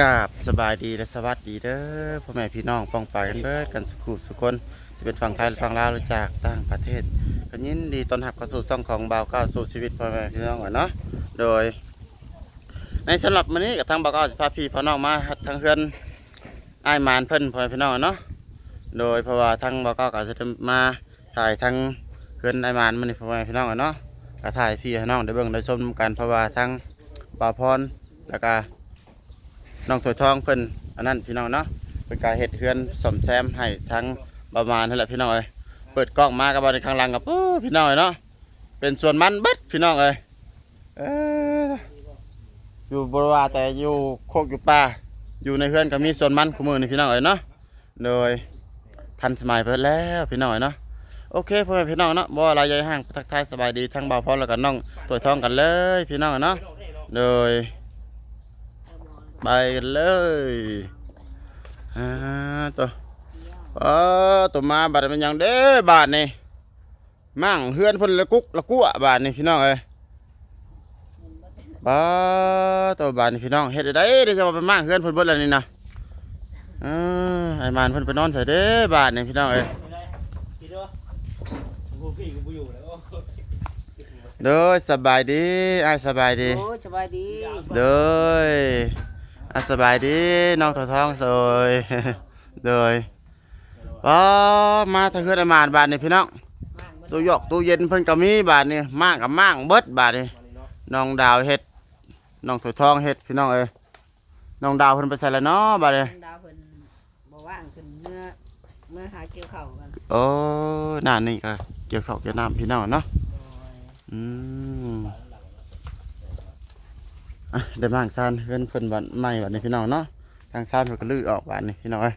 กราบสบายดีและสวัสดีเด้อพ่อแม่พี่น้องป้องปายกันเบิดกันสุขุสุคนจะเป็นฝั่งไทยหรือฝั่งลาวหรือจากต่างประเทศก็ยินดีต้อนรับเข้าสู่ช่องของบ่าวก้าวสู่ชีวิตพ่อแม่พี่น้องก่อนเนาะโดย ในสำหรับมื้อนี้กับทางบ่าวก้าวสิพาพี่พ่อน้องมาทางเฮือนอ้ายหมานเพิ่นพ่อแม่พี่น้องเนาะโดยเพราะว่าทางบ่าวก้าวก็จะมาถ่ายทางเฮือนอ้ายหมานมื้อนี้พ่อแม่พี่น้องเนาะก็ถ่ายพี่ให้น้องได้เบิ่งได้ชมกันเพราะว่าทางบ่าวพรแล้วก็ น้องถวยทองเพิ่นอันนั้นพี่น้องเนาะเป็นการเฮ็ดเฮือนสมแซมให้ทั้งประมาณนั่นแหละพี่น้องเอ้ยเปิดกล้องมากับบอลข้างหลังกับพี่น้องเอ้ยเนาะเป็นส่วนมันเบิดพี่น้องเอ้ยอยู่บริวาแต่อยู่โคกอยู่ป่าอยู่ในเฮือนก็มีส่วนมันคู่มือนี่พี่น้องเอ้ยเนาะโดยทันสมัยไปแล้วพี่น้องเอ้ยเนาะโอเคพ่อแม่พี่น้องเนาะบ่อะไรใหญ่ห่างทักทายสบายดีทั้งบ่าวพรแล้วก็น้องถวยทองกันเลยพี่น้องเอ้ยเนาะโดย ไปกันเลยอ่าตัวเออตัวมาบาดมันยังเด้บาดนี่มั่งเฮือนเพ่นละกุกละกัวบาดนี่พี่น้องเอ้ยบ้าตัวบาดนี่พี่น้องเฮ็ดได้เดี๋ยวจะมาไปมั่งเฮือนเพิ่นเบิดแล้วนี่นะเออไอ้มานเพิ่นไปนอนใส่เด้บาดนี่พี่น้องเอ้ยคิดว่ากูพี่กูอยู่แล้วเด้อสบายดีอ้ายสบายดีโอ้สบายดีเด้อ อะสบายดีน้องทองทองสวยเด้อว้ามาทางเฮือนไอ้มานบาดนี่พี่น้องตู้หยอกตู้เย็นเพิ่นก็มีบาทนี่มากกับมากเบิดบาทนี่น้องดาวเฮ็ดน้องถวยทองเฮ็ดพี่น้องเอ้ยน้องดาวเพิ่นไปใส่แล้วเนาะบาดนี่ดาวเพิ่นบ่ว่างขึ้นเมื่อเมื่อหาเกี่ยวข้าวกันโอ้น่านี่ก็เกี่ยวข้าวเกี่ยวน้ำพี่น้องเนาะอืม อะได้มางซานเฮือนเพิ่นบัดใหม่บัดนี้พี่น้องเนาะทางซานเพิ่นก็ลื้อออกบาดนี่พี่น้องเอ้ย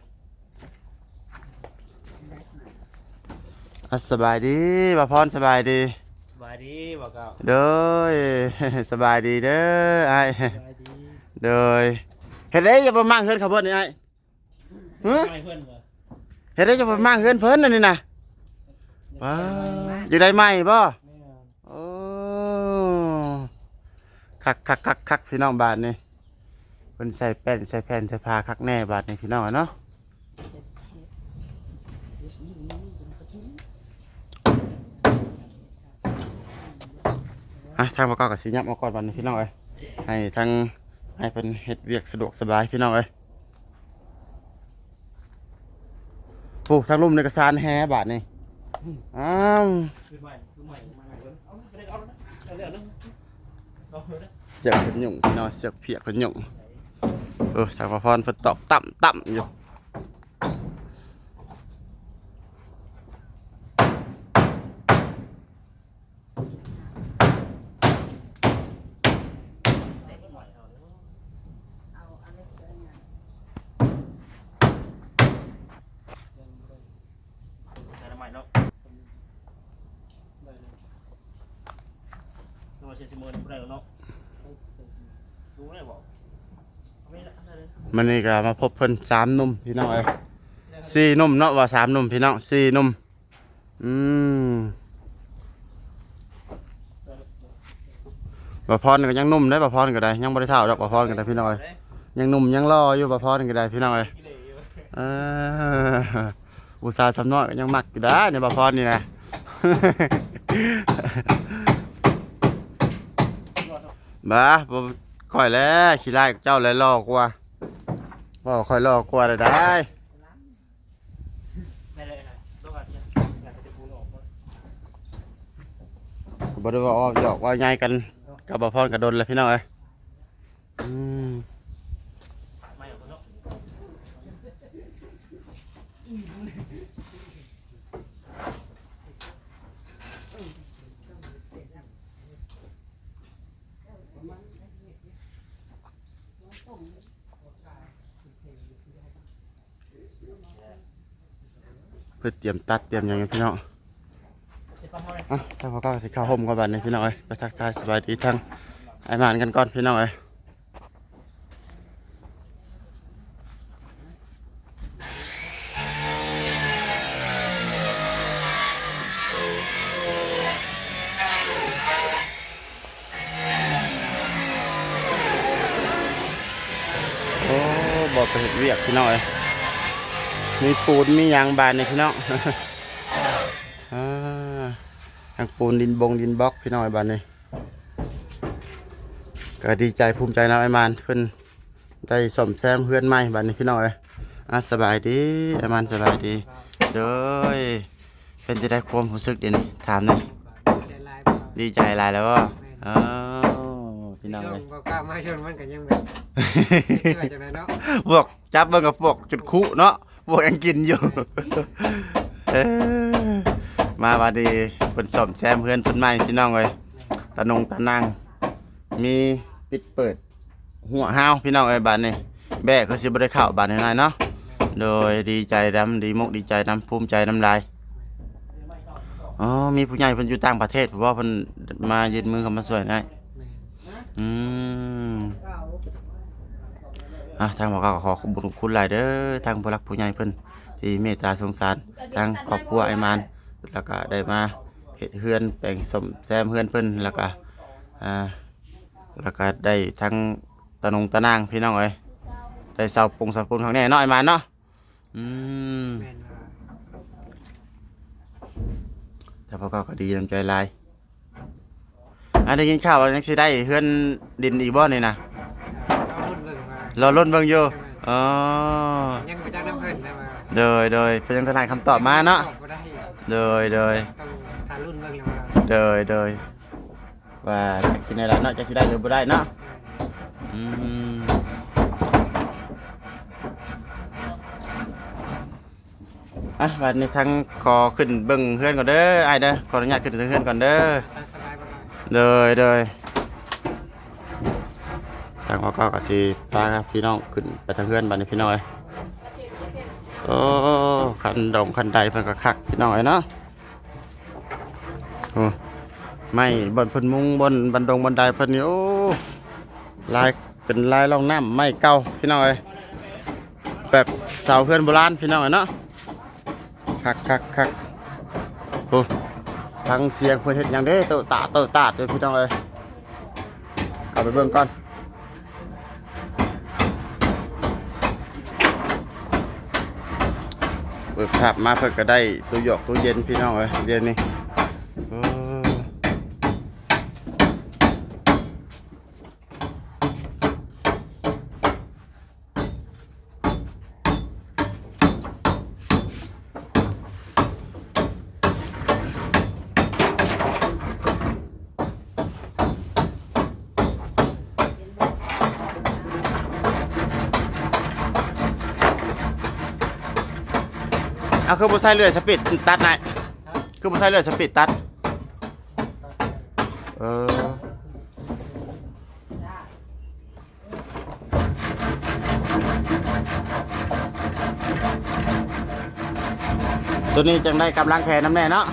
อะสบายดีบ่าวพรสบายดีสบายดีบอกเก่าเด้อสบายดีเด้อไอ้สบายดีเด้อเฮ็ดได้อย่าไปมั่งเฮือนเขาเพิ่นนี่ไอ้ฮะไม่เพื่อนวะเฮ็ดได้อย่าไปมั่งเฮือนเพิ่นนั่นนี่น่ะว้าอยู่ได้ไหมบ่โอ้ คักคักคักคักพี่น้องบาทนี่เพิ่นใส่แป้นใส่แผ่นใส่ผ้าคักแน่บาทนี่พี่น้องเนาะอะทางประกอบกับสียับมาก่อนบัดนี้พี่น้องเอ้ยให้ทางให้เป็นเฮ็ดเวียกสะดวกสบายพี่น้องเอ้ยโอ้ทางลุ่มในกระสานแฮบาทนี่อ้าว คือใหม่คือใหม่มาใหม่เพื่นเอาไปเอาแล้วเอาแล้วนะเอาแล้ว เสือกเป็นหยุ่งพี่น้องเสือกเพียกเป็นหยุ่งเออทางพระพรเพิ่นตอกต่ำต่ำอยู่ใหม่เนาะ ตัวเชซิโมนผู้ใดเนาะดูได้บอกไม่ละอะไรเลยมันนี่ก็มาพบเพิ่นสามหนุ่มพี่น้องเอ้ยสี่หนุ่มเนาะว่าสามหนุ่มพี่น้องสี่หนุ่มอืมบ่พรก็ยังหนุ่มได้บ่พรก็ได้ ยังบ่ได้เท่าดอกบ่พรก็ได้พี่น้องเอ้ยยังหนุ่มยังรออยู่บ่พรก็ได้พี่น้องเอ้ยเอออุตส่าห์สำน้อยก็ยังมักอยู่ได้เนี่ยบ่พรนี่นะ บ้าบ่ ข่อยแล้วขี้ไล่เจ้าแล้วลอกว่าบอกข่อยลอกกว่าได้ได้ไม่เลยนะต้องการออกบ่ได้ว่าออกหยอกว่าไงกันกับบ่พรกับดนเลยพี่น้องเอ้ยอืม ผ่านไม่ออกเนาะ เพื่อเตรียมตัดเตรียมหยังอยู่พี่น้องเจ็บปั๊มเขาเลยอะถ้าพอก็สิเข้าห่มก่อนบัดนี้พี่น้องเอ้ยไปทักทายสบายดีทั้งไอ้หมานกันก่อนพี่น้องเอ้ยโอ้บ่ไปเฮ็ดเวียกพี่น้องเอ้ย มีปูนมีหยางบานนี่พี่น้องอ่าทางปูนดินบงดินบล็อกพี่น้องไอ้บานนี่ก็ดีใจภูมิใจนะไอ้มานเพิ่นได้สมแซมเพื่อนใหม่บานนี้พี่น้องเอ้ยอะสบายดีไอ้มานสบายดีเด้อยเป็นจะได้ความรู้สึกเดี๋ยวนี้ถามหน่อยใจลายเปล่าดีใจหลายแล้วบ่อ้าวพี่น้องช่วเอ้งยก็กล้ามาชวนมันกันยังแบบไม่ว่าจังไดเนาะพวกจับเบิ่งกับพวกจุดคุเนาะ พวกยังกินอยู่เอ้อมาบัดนี้เพิ่นซ่อมแซมเพื่อนเพิ่นใหม่พี่น้องเอ้ยตะนงตะนางมีปิดเปิด หัวห้าวพี่น้องเอ้ยบัดนี้แบกก็สิบ่ได้เข้าบัดนี้นายเนาะโดยดีใจนํดีมุกดีใจนํภูมิใจนํลายอ๋อมีผู้ใหญ่เพิ่นอยู่ต่างประเทศเพราะว่าเพิ่นมายืนมือเข้ามาช่วยได้อืม อะทางหมอกก็ขอขอบคุณคุณหลายเด้อทางผู้รักผู้ใหญ่เพิ่นที่เมตตาสงสารทางครอบครัวไอ้มานแล้วก็ได้มาเฮ็ดเฮือนแปลงสมแซมเฮือนเพิ่นแล้วก็อ่าแล้วก็ได้ทั้งตะนงตะนางพี่น้องเอ้ยได้เสาปงสาปูนข้างแน่นาะไอ้มานเนาะอืมแม่นว่าแต่พ่อก็ก็ดีน้ำใจหลายอันได้ยินข่าวว่ายังสิได้เฮือนดินอีกบ่นี่นะ รุ่นเบิ่งว่ารอลุ้นเบิ่งอยู่อ๋อยังบ่จักน้ำเพิ่นนะว่าโดยโดยเพิ่นยังทนายคำตอบมาเนาะตอบบ่ได้โดยโดยต้องทารุ่นเบิ่งแล้วว่าโดยโดยว่าจักสิได้ละเนาะจักสิได้หรือบ่ได้เนาะอืมอะวันนี้ทั้งขอขึ้นเบิ่งเฮือนก่อนเด้ออ้ายเด้อขออนุญาตขึ้นเฮือนก่อนเด้อตามสบายบ่ได้โดยโดย ทางพ่อก็ก็สิพาครับพี่น้องขึ้นไปทางเฮือนบัดนี้พี่น้องเอ้ยโอ้คันดงคันใดเพิ่นก็คักพี่น้องเอ้ยเนาะโอ้ไม่บนพิ่นมุงบนบันดงบันไดพิ่นนี่โอ้ลายเป็นลายร่องน้ำไม่เก่าพี่น้องเอ้ยแบบสาวเพื่อนโบราณพี่น้องเอ้ยเนาะคักคักคักโอ้ทางเสียงเพิ่นเฮ็ดหยังเด้เตอตาเตอตาดเด้อพี่น้องเอ้ยเข้าไปเบิ่งก่อน เปิดภาพมาเพื่อก็ได้ตู้หยอกตู้เย็นพี่น้องเอ้ยเย็นนี่ เอาคือบุใส่เลือยสปีดตัดนายคือบุใส่เลือยสปีดตัด เออตัวนี้จังได้กำลังแขนน้ำแน่เนาะ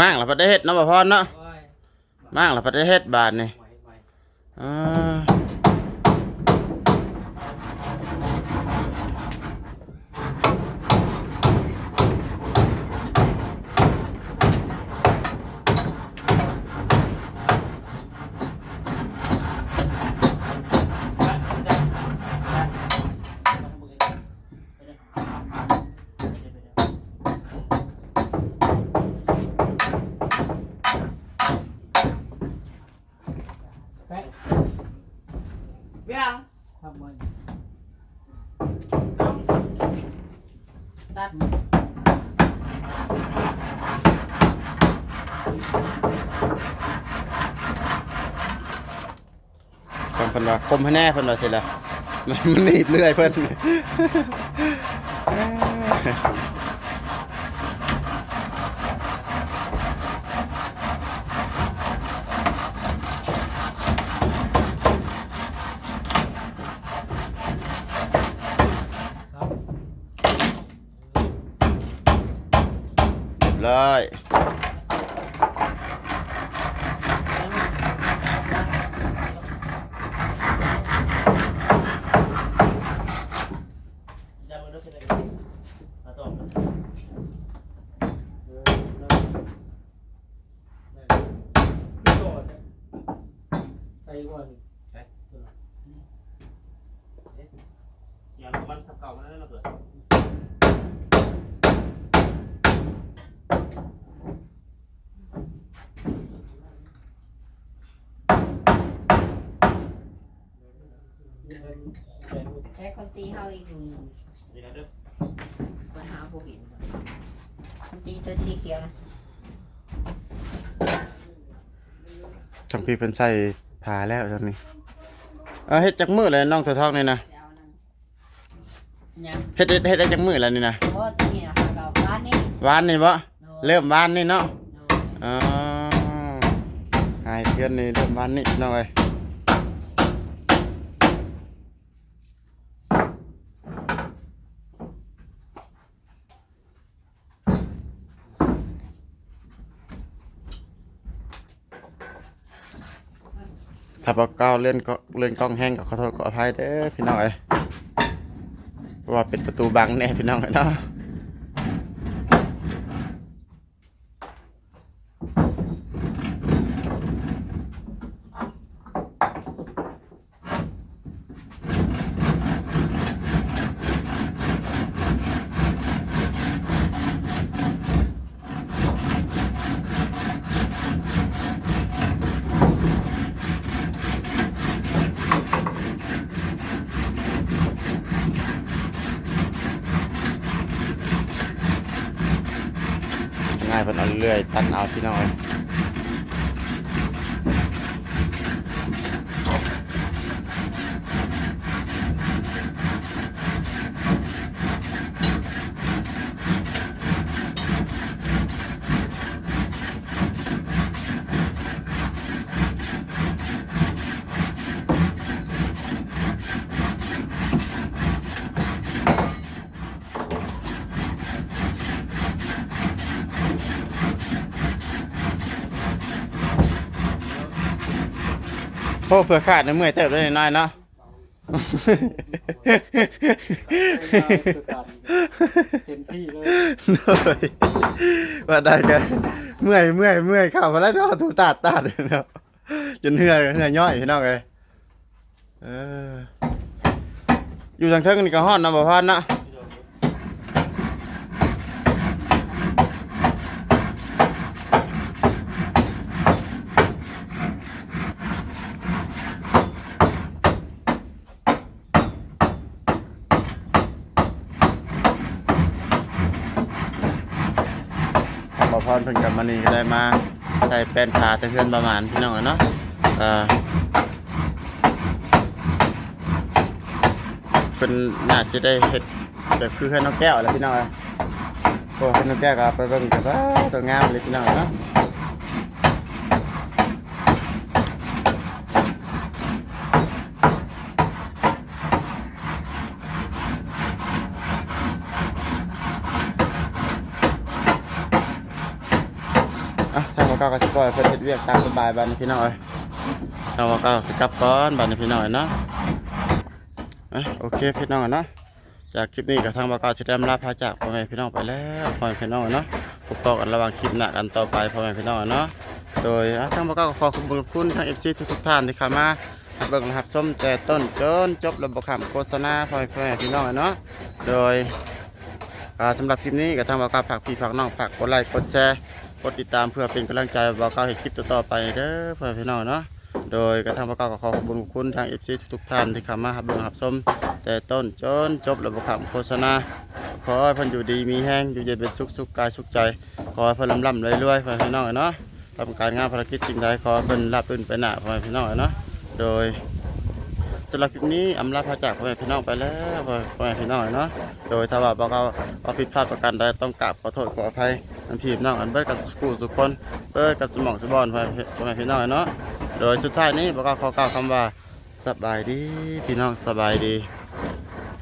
มากละประเทศเนาะบ่พรเนาะมากละประเทศบาทนี่อ่าแป๊ะ เบี้ยงทำมันตัดเพิ่นเพิ่นว่าคมให้แน่เพิ่นว่าสิล่ะมันมันหนีบเรื่อยเพิ่น ร้อย ยามือด้วยเป็นอะไรมาต่อ ใส่ก่อนอย่างมันสับเก่ามันนั่นเราเกิดใช้คนตีเฮาอีกอยู่นี่นะเด้อปัญหาบ่เห็นคนตีตัวสีเขียวนะ ทำพี่เพิ่นใส่ ผ้าแล้วตอนนี้ เออเฮ็ดจักมือเลยน้องถั่วทองนี่นะไปเอานั่นยังเฮ็ดเฮ็ดเฮ็ดได้จักมือแล้วนี่นะเพราะที่นี่นะเขาก็บ้านนี่วานนี่บ่โน่เริ่มวานนี่เนาะโน่อ๋อหายเพื่อนนี่เริ่มวานนี่น้องเอ้ย ถ้าปากเก้าเล่นก็เล่นกล้องแห้งก็ขอโทษขออภัยเด้อพี่น้องเอ้ยว่าเป็นประตูบังแน่พี่น้องเอ้ยเนาะ ง่าย เรื่อยๆ ตัดเอาพี่น้อง โอ้เผื่อขาดในเมื่อยเติบได้น้อยๆเนาะเต็มที่เลยน้อยว่าได้กันเมื่อยเมื่อยเมื่อยเข้ามาแล้วเนาะถูตาดตาดเลยเนาะจนเหื่อยเหื่อยย่อยพี่น้องเอ้ยเอออยู่ทางเทิงนี่ก็ฮ้อนเนาะบ่พอนเนาะ เพิ่นกับมานี่ก็ได้มาใส่แป้นขาตะเพื่อนประมาณพี่น้องอเนาะอ่าเป็นน่าจะได้เห็ดแบบคือเฮือนน้องแก้วแหละพี่น้องเอ้ยโอ้เฮือนน้องแก้วก็เอาไปเบิ่งแต่ว่าตัวงามเลยพี่น้องเนาะอะทางว่า เก้าก็สิปล่อยเพิ่นเฮ็ดเวียกตามสบายบัดนี้พี่น้องเอ้ยทางว่าเก้าสิกลับก่อนบัดนี้พี่น้องเอ้ยเนาะอะโอเคพี่น้องเอ้ยเนาะจากคลิปนี้กับทางบากาสิได้ลาพาจากพ่อแม่พี่น้องไปแล้วพ่อแม่พี่น้องเนาะพบกันระหว่างคลิปหน้ากันต่อไปพ่อแม่พี่น้องเนาะโดยอะทางบากาขอขอบคุณทางเอฟซีทุกๆท่านที่เข้ามาเบิ่งหับส้มแต่ต้นจนจบระบบคำโฆษณาพ่อแม่พ่อแม่พี่น้องเนาะโดยอ่าสำหรับคลิปนี้กับทางบากาฝากพี่ฝากน้องฝากกดไลค์กดแชร์ กดติดตามเพื่อเป็นกำลังใจบากาให้คลิปต่อๆไปเด้อพ่อพี่น้องเนาะโดยกระทางบากาก็ขอขอบคุณคุณทางเอฟซีทุกๆท่านที่เข้ามาเบิ่งรับส้มแต่ต้นจนจบระบบคำโฆษณาขอให้เพันอยู่ดีมีแห้งอยู่เย็นเป็นสุขสุขกายสุขใจ ขอให้เพันลำลำรวยรวยพ่อพี่น้องเนาะทำการงานภารกิจจริงใดขอเพิ่นรับรื่นไปหน้าพ่อพี่น้องเนาะโดยสำหรับคลิปนี้อำลาพระจากพ่อแม่พี่น้องไปแล้วพ่อแม่พี่น้องเนาะ โดยถ้าว่าบอกเอาเอาผิดพลาดประการใดต้องกราบขอโทษขออภัย อันพีน้องอันเบิดกันสู้สุคนเบิดกันสมองสมบอนพ่อแม่พ่อแม่พี่น้องเนาะโดยสุดท้ายนี้บอกเอาขอกล่าวคำว่าสบายดีพี่น้องสบายดี